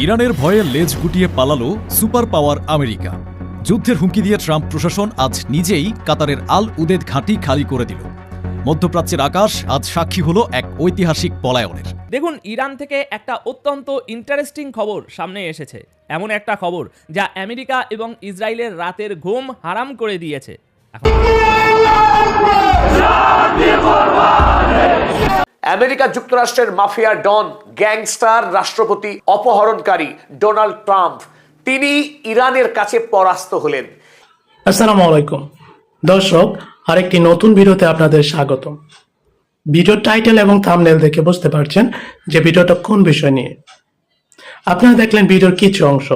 ইরানের ভয়ে লেজ গুটিয়ে পালালো সুপার পাওয়ার আমেরিকা। যুদ্ধের হুমকি দিয়ে ট্রাম্প প্রশাসন আজ নিজেই কাতারের আল উদেদ ঘাঁটি খালি করে দিল। মধ্যপ্রাচ্যের আকাশ আজ সাক্ষী হলো এক ঐতিহাসিক পলায়নের। দেখুন, ইরান থেকে একটা অত্যন্ত ইন্টারেস্টিং খবর সামনে এসেছে। এমন একটা খবর যা আমেরিকা এবং ইসরায়েলের রাতের ঘুম হারাম করে দিয়েছে। আমেরিকা যুক্তরাষ্ট্রের মাফিয়া ডন গ্যাংস্টার রাষ্ট্রপতি অপহরণকারী ডোনাল্ড ট্রাম্প। তিনি ইরানের কাছে পরাস্ত হলেন। আসসালামু আলাইকুম। দর্শক আরেকটি নতুন ভিডিওতে আপনাদের স্বাগতম। ভিডিওর টাইটেল এবং থাম্বনেল দেখে বুঝতে পারছেন যে ভিডিওটা কোন বিষয় নিয়ে। আপনারা দেখলেন ভিডিওর কিছু অংশ।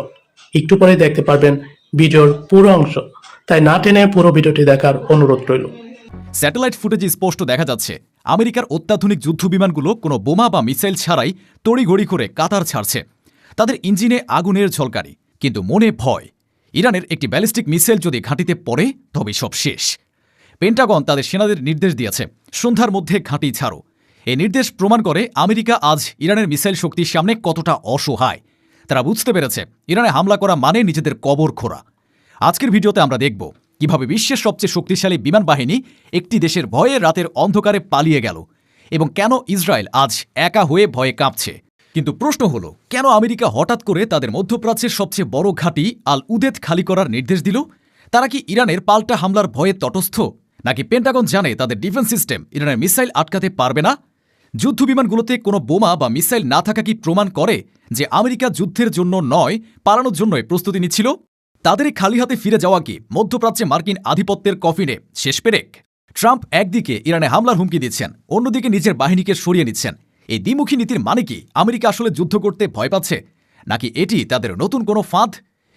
একটু পরে দেখতে পারবেন ভিডিওর পুরো অংশ। তাই না টেনে পুরো ভিডিওটি দেখার অনুরোধ রইল। স্যাটেলাইট ফুটেজে স্পষ্ট দেখা যাচ্ছে আমেরিকার অত্যাধুনিক যুদ্ধবিমানগুলো কোনো বোমা বা মিসাইল ছাড়াই তড়িঘড়ি করে কাতার ছাড়ছে। তাদের ইঞ্জিনে আগুনের ঝলকারি, কিন্তু মনে ভয়। ইরানের একটি ব্যালিস্টিক মিসাইল যদি ঘাঁটিতে পড়ে, তবে সব শেষ। পেন্টাগন তাদের সেনাদের নির্দেশ দিয়েছে, সন্ধ্যার মধ্যে ঘাঁটি ছাড়ো। এই নির্দেশ প্রমাণ করে আমেরিকা আজ ইরানের মিসাইল শক্তির সামনে কতটা অসহায়। তারা বুঝতে পেরেছে, ইরানে হামলা করা মানে নিজেদের কবর খোরা আজকের ভিডিওতে আমরা দেখব কীভাবে বিশ্বের সবচেয়ে শক্তিশালী বিমান বাহিনী একটি দেশের ভয়ে রাতের অন্ধকারে পালিয়ে গেল? এবং কেন ইসরায়েল আজ একা হয়ে ভয়ে কাঁপছে? কিন্তু প্রশ্ন হলো, কেন আমেরিকা হঠাৎ করে তাদের মধ্যপ্রাচ্যের সবচেয়ে বড় ঘাঁটি আল উদেদ খালি করার নির্দেশ দিল? তারা কি ইরানের পাল্টা হামলার ভয়ে তটস্থ? নাকি পেন্টাগন জানে তাদের ডিফেন্স সিস্টেম ইরানের মিসাইল আটকাতে পারবে না? যুদ্ধবিমানগুলোতে কোনো বোমা বা মিসাইল না থাকা কি প্রমাণ করে যে আমেরিকা যুদ্ধের জন্য নয়, পালানোর জন্যই প্রস্তুতি নিচ্ছিল? তাদের খালি হাতে ফিরে যাওয়া কি মধ্যপ্রাচ্যে মার্কিন আধিপত্যের কফিনে শেষ পেরেক? ট্রাম্প একদিকে ইরানে হামলার হুমকি দিচ্ছেন, অন্যদিকে নিজের বাহিনীকে সরিয়ে নিচ্ছেন। এই দ্বিমুখী নীতির মানে কি? আমেরিকা আসলে যুদ্ধ করতে ভয় পাচ্ছে? নাকি এটি তাদের নতুন কোনো ফাঁদ?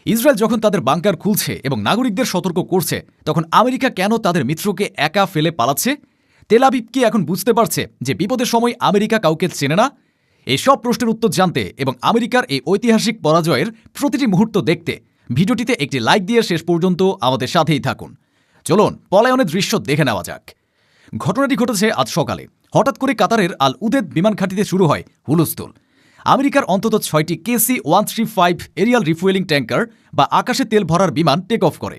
ইসরায়েল যখন তাদের বাংকার খুলছে এবং নাগরিকদের সতর্ক করছে, তখন আমেরিকা কেন তাদের মিত্রকে একা ফেলে পালাচ্ছে? তেলাবিব কি এখন বুঝতে পারছে যে বিপদের সময় আমেরিকা কাউকে চেনে না? এই সব প্রশ্নের উত্তর জানতে এবং আমেরিকার এই ঐতিহাসিক পরাজয়ের প্রতিটি মুহূর্ত দেখতে ভিডিওটিতে একটি লাইক দিয়ে শেষ পর্যন্ত আমাদের সাথেই থাকুন। চলুন, পলায়নের দৃশ্য দেখে নেওয়া যাক। ঘটনাটি ঘটেছে আজ সকালে। হঠাৎ করে কাতারের আল উদেদ বিমান ঘাঁটিতে শুরু হয় হুলস্থুল। আমেরিকার অন্তত ছয়টি KC one three five aerial refuelling tanker বা আকাশে তেল ভরার বিমান টেক অফ করে।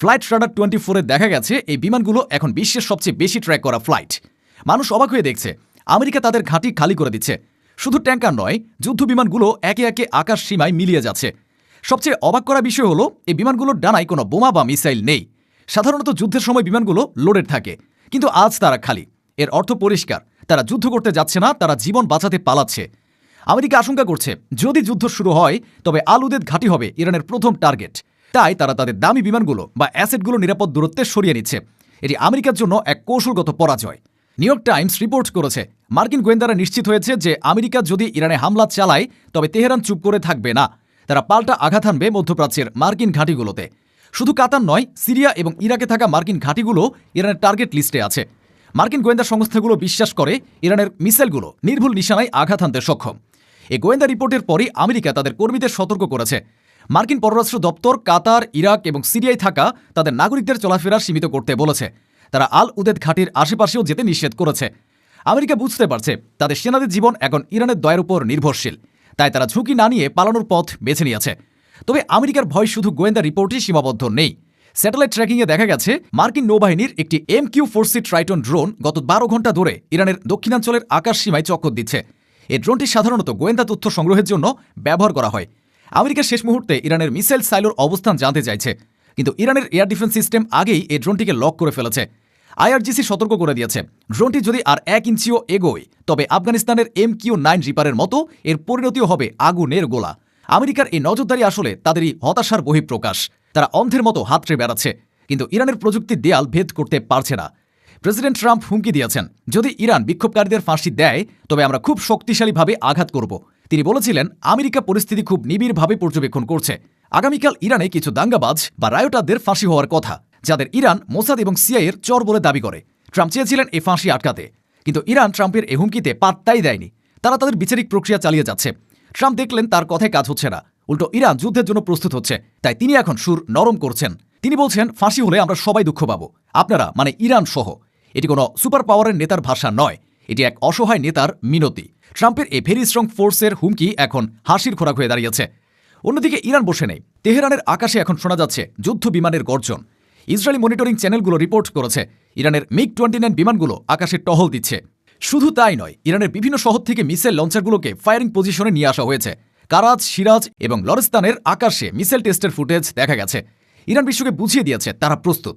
ফ্লাইট রাডার টোয়েন্টি ফোরে দেখা গেছে, এই বিমানগুলো এখন বিশ্বের সবচেয়ে বেশি ট্র্যাক করা ফ্লাইট। মানুষ অবাক হয়ে দেখছে, আমেরিকা তাদের ঘাঁটি খালি করে দিচ্ছে। শুধু ট্যাঙ্কার নয় যুদ্ধ বিমানগুলো একে একে আকাশ সীমায় মিলিয়ে যাচ্ছে। সবচেয়ে অবাক করা বিষয় হলো, এই বিমানগুলোর ডানায় কোনো বোমা বা মিসাইল নেই। সাধারণত যুদ্ধের সময় বিমানগুলো লোডেড থাকে, কিন্তু আজ তারা খালি। এর অর্থ পরিষ্কার, তারা যুদ্ধ করতে যাচ্ছে না, তারা জীবন বাঁচাতে পালাচ্ছে। আমেরিকা আশঙ্কা করছে, যদি যুদ্ধ শুরু হয়, তবে আল উদেদ ঘাঁটি হবে ইরানের প্রথম টার্গেট তাই তারা তাদের দামি বিমানগুলো বা অ্যাসেটগুলো নিরাপদ দূরত্বে সরিয়ে নিচ্ছে। এটি আমেরিকার জন্য এক কৌশলগত পরাজয়। নিউ ইয়র্ক টাইমস রিপোর্ট করেছে, মার্কিন গোয়েন্দারা নিশ্চিত হয়েছে যে আমেরিকা যদি ইরানে হামলা চালায়, তবে তেহরান চুপ করে থাকবে না। তারা পাল্টা আঘাত হানবে মধ্যপ্রাচ্যের মার্কিন ঘাঁটিগুলোতে। শুধু কাতার নয়, সিরিয়া এবং ইরাকে থাকা মার্কিন ঘাঁটিগুলো ইরানের টার্গেট লিস্টে আছে। মার্কিন গোয়েন্দা সংস্থাগুলো বিশ্বাস করে ইরানের মিসাইলগুলো নির্ভুল নিশানায় আঘাত হানতে সক্ষম। এই গোয়েন্দা রিপোর্টের পরই আমেরিকা তাদের কর্মীদের সতর্ক করেছে। মার্কিন পররাষ্ট্র দপ্তর কাতার, ইরাক এবং সিরিয়ায় থাকা তাদের নাগরিকদের চলাফেরা সীমিত করতে বলেছে। তারা আল উদেদ ঘাটির আশেপাশেও যেতে নিষেধ করেছে। আমেরিকা বুঝতে পারছে, তাদের সেনাদের জীবন এখন ইরানের দয়ের উপর নির্ভরশীল। তাই তারা ঝুঁকি না নিয়ে পালানোর পথ বেছে নিয়েছে। তবে আমেরিকার ভয় শুধু গোয়েন্দা রিপোর্টই সীমাবদ্ধ নেই। স্যাটেলাইট ট্র্যাকিংয়ে দেখা গেছে, মার্কিন নৌবাহিনীর একটি M Q four C Triton drone গত বারো ঘণ্টা ধরে ইরানের দক্ষিণাঞ্চলের আকাশ সীমায় চক্কর দিচ্ছে। এই ড্রোনটি সাধারণত গোয়েন্দা তথ্য সংগ্রহের জন্য ব্যবহার করা হয়। আমেরিকা শেষ মুহূর্তে ইরানের মিসাইল সাইলোর অবস্থান জানতে চাইছে। কিন্তু ইরানের এয়ার ডিফেন্স সিস্টেম আগেই এই ড্রোনটিকে লক করে ফেলেছে। আইআরজিসি সতর্ক করে দিয়েছে। ড্রোনটি যদি আর এক ইঞ্চিও এগোয়, তবে আফগানিস্তানের এম কিউ নাইন রিপারের মতো এর পরিণতিও হবে আগুনের গোলা। আমেরিকার এই নজরদারি আসলে তাদেরই হতাশার বহিঃপ্রকাশ। তারা অন্ধের মতো হাতড়ে বেড়াচ্ছে, কিন্তু ইরানের প্রযুক্তির দেয়াল ভেদ করতে পারছে না। প্রেসিডেন্ট ট্রাম্প হুমকি দিয়েছেন, যদি ইরান বিক্ষোভকারীদের ফাঁসি দেয়, তবে আমরা খুব শক্তিশালীভাবে আঘাত করব। তিনি বলেছিলেন, আমেরিকা পরিস্থিতি খুব নিবিড়ভাবে পর্যবেক্ষণ করছে। আগামীকাল ইরানে কিছু দাঙ্গাবাজ বা রায়োটারদের ফাঁসি হওয়ার কথা। যাদের ইরান, মোসাদ এবং সিআইয়ের চর বলে দাবি করে। ট্রাম্প চেয়েছিলেন এই ফাঁসি আটকাতে। কিন্তু ইরান ট্রাম্পের এ হুমকিতে পাত্তাই দেয়নি। তারা তাদের বিচারিক প্রক্রিয়া চালিয়ে যাচ্ছে। ট্রাম্প দেখলেন তার কথায় কাজ হচ্ছে না। উল্টো ইরান যুদ্ধের জন্য প্রস্তুত হচ্ছে। তাই তিনি এখন সুর নরম করছেন। তিনি বলছেন, ফাঁসি হলে আমরা সবাই দুঃখ পাবো। আপনারা মানে ইরান সহ। এটি কোনো সুপার পাওয়ারের নেতার ভাষা নয়। এটি এক অসহায় নেতার মিনতি। ট্রাম্পের এই ভেরি স্ট্রং ফোর্সের হুমকি এখন হাসির খোরাক হয়ে দাঁড়িয়েছে। অন্যদিকে ইরান বসে নেই। তেহরানের আকাশে এখন শোনা যাচ্ছে যুদ্ধ বিমানের গর্জন। ইসরায়েলি মনিটরিং চ্যানেলগুলো রিপোর্ট করেছে। ইরানের মিগ টোয়েন্টি নাইন বিমানগুলো আকাশে টহল দিচ্ছে। শুধু তাই নয়, ইরানের বিভিন্ন শহর থেকে মিসাইল লঞ্চারগুলোকে ফায়ারিং পজিশনে নিয়ে আসা হয়েছে। কারাজ, সিরাজ এবং লরেস্তানের আকাশে মিসাইল টেস্টের ফুটেজ দেখা গেছে। ইরান বিশ্বকে বুঝিয়ে দিয়েছে, তারা প্রস্তুত।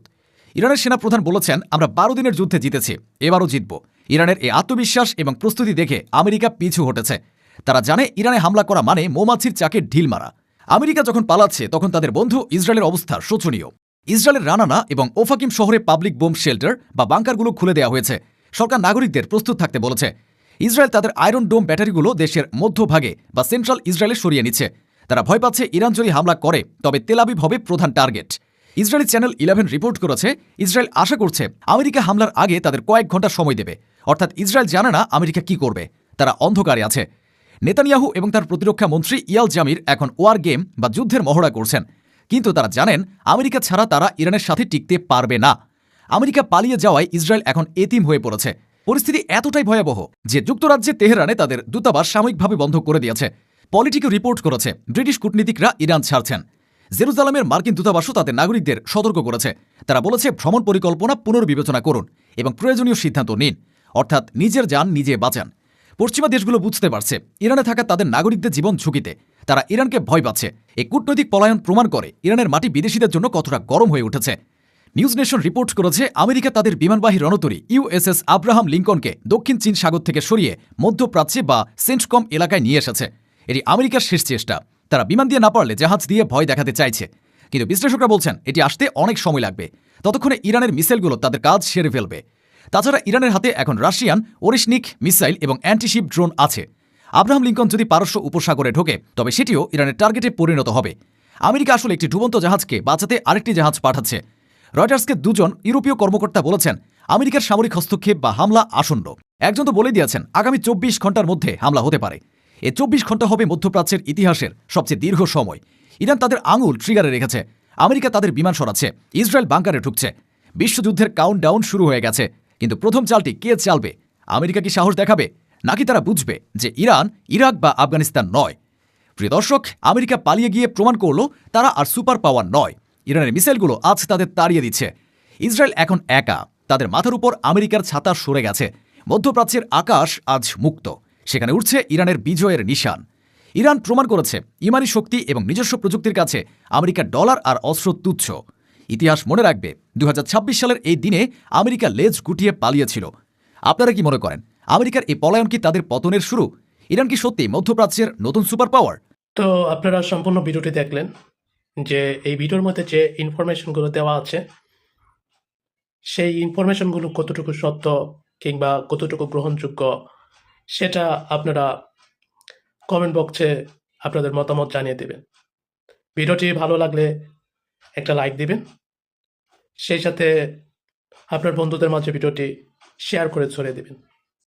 ইরানের সেনাপ্রধান বলেছেন, আমরা বারো দিনের যুদ্ধে জিতেছি, এবারও জিতব। ইরানের এই আত্মবিশ্বাস এবং প্রস্তুতি দেখে আমেরিকা পিছু হটেছে। তারা জানে ইরানে হামলা করা মানে মৌমাছির চাকে ঢিল মারা। আমেরিকা যখন পালাচ্ছে, তখন তাদের বন্ধু ইসরায়েলের অবস্থা শোচনীয়। ইসরায়েলের রানানা এবং ওফাকিম শহরে পাবলিক বোম শেল্টার বা বাংকারগুলো খুলে দেওয়া হয়েছে। সরকার নাগরিকদের প্রস্তুত থাকতে বলেছে। ইসরায়েল তাদের আয়রন ডোম ব্যাটারিগুলো দেশের মধ্যভাগে বা সেন্ট্রাল ইসরায়েলে সরিয়ে নিচ্ছে। তারা ভয় পাচ্ছে ইরান যদি হামলা করে, তবে তেলাবিব হবে প্রধান target. Israeli channel eleven report করেছে, ইসরায়েল আশা করছে আমেরিকা হামলার আগে তাদের কয়েক ঘণ্টা সময় দেবে। অর্থাৎ ইসরায়েল জানে না আমেরিকা কি করবে। তারা অন্ধকারে আছে। নেতানিয়াহু এবং তার প্রতিরক্ষা মন্ত্রী ইয়াল জামির এখন ওয়ার গেম বা যুদ্ধের মহড়া করছেন। কিন্তু তারা জানেন, আমেরিকা ছাড়া তারা ইরানের সাথে টিকতে পারবে না। আমেরিকা পালিয়ে যাওয়ায় ইসরায়েল এখন এতিম হয়ে পড়েছে। পরিস্থিতি এতটাই ভয়াবহ যে যুক্তরাজ্যে তেহরানে তাদের দূতাবাস সাময়িকভাবে বন্ধ করে দিয়েছে। পলিটিকো রিপোর্ট করেছে, ব্রিটিশ কূটনীতিকরা ইরান ছাড়ছেন। জেরুজালামের মার্কিন দূতাবাসও তাদের নাগরিকদের সতর্ক করেছে। তারা বলেছে, ভ্রমণ পরিকল্পনা পুনর্বিবেচনা করুন এবং প্রয়োজনীয় সিদ্ধান্ত নিন। অর্থাৎ নিজের যান, নিজে বাঁচান। পশ্চিমা দেশগুলো বুঝতে পারছে, ইরানে থাকা তাদের নাগরিকদের জীবন ঝুঁকিতে। তারা ইরানকে ভয় পাচ্ছে। এই কূটনৈতিক পলায়ন প্রমাণ করে ইরানের মাটি বিদেশিদের জন্য কতটা গরম হয়ে উঠেছে। নিউজ নেশন রিপোর্ট করেছে, আমেরিকা তাদের বিমানবাহী রণতরী ইউএসএস আব্রাহাম লিঙ্কনকে দক্ষিণ চীন সাগর থেকে সরিয়ে মধ্যপ্রাচ্যে বা সেন্টকম এলাকায় নিয়ে এসেছে। এটি আমেরিকার শেষ চেষ্টা। তারা বিমান দিয়ে না পারলে জাহাজ দিয়ে ভয় দেখাতে চাইছে। কিন্তু বিশ্লেষকরা বলছেন, এটি আসতে অনেক সময় লাগবে। ততক্ষণে ইরানের মিসাইলগুলো তাদের কাজ সেরে ফেলবে। তাছাড়া ইরানের হাতে এখন রাশিয়ান ওরিশনিক মিসাইল এবং অ্যান্টিশিপ ড্রোন আছে। আব্রাহাম লিঙ্কন যদি পারস্য উপসাগরে ঢোকে, তবে সেটিও ইরানের টার্গেটে পরিণত হবে। আমেরিকা আসলে একটি ডুবন্ত জাহাজকে বাঁচাতে আরেকটি জাহাজ পাঠাচ্ছে। রয়টার্সকে দুজন ইউরোপীয় কর্মকর্তা বলেছেন, আমেরিকার সামরিক হস্তক্ষেপ বা হামলা আসন্ন। একজন তো বলে দিয়েছেন, আগামী চব্বিশ ঘণ্টার মধ্যে হামলা হতে পারে। এ চব্বিশ ঘণ্টা হবে মধ্যপ্রাচ্যের ইতিহাসের সবচেয়ে দীর্ঘ সময়। ইরান তাদের আঙুল ট্রিগারে রেখেছে। আমেরিকা তাদের বিমান সরাচ্ছে। ইসরায়েল বাংকারে ঢুকছে। বিশ্বযুদ্ধের কাউন্টডাউন শুরু হয়ে গেছে। কিন্তু প্রথম চালটি কে চালবে? আমেরিকা কি সাহস দেখাবে? নাকি তারা বুঝবে যে ইরান ইরাক বা আফগানিস্তান নয়? প্রিয় দর্শক, আমেরিকা পালিয়ে গিয়ে প্রমাণ করল তারা আর সুপার পাওয়ার নয়। ইরানের মিসাইলগুলো আজ তাদের তাড়িয়ে দিচ্ছে। ইসরায়েল এখন একা। তাদের মাথার উপর আমেরিকার ছাতা সরে গেছে। মধ্যপ্রাচ্যের আকাশ আজ মুক্ত। সেখানে উঠছে ইরানের বিজয়ের নিশান। ইরান প্রমাণ করেছে, ইমানি শক্তি এবং নিজস্ব প্রযুক্তির কাছে আমেরিকার ডলার আর অস্ত্র তুচ্ছ। ইতিহাস মনে রাখবে দুই হাজার ছাব্বিশ সালের এই দিনে আমেরিকা লেজ গুটিয়ে পালিয়েছিল। আপনারা কি মনে করেন, আমেরিকার এই পলায়ন কি তাদের পতনের শুরু? ইরান কি সত্যি মধ্যপ্রাচ্যের নতুন সুপার পাওয়ার? তো আপনারা সম্পূর্ণ ভিডিওটি দেখলেন যে এই ভিডিওর মধ্যে যে ইনফরমেশনগুলো দেওয়া আছে, সেই ইনফরমেশনগুলো কতটুকু সত্য কিংবা কতটুকু গ্রহণযোগ্য, সেটা আপনারা কমেন্ট বক্সে আপনাদের মতামত জানিয়ে দেবেন। ভিডিওটি ভালো লাগলে একটা লাইক দিবেন। সেই সাথে আপনার বন্ধুদের মাঝে ভিডিওটি শেয়ার করে ছড়িয়ে দেবেন।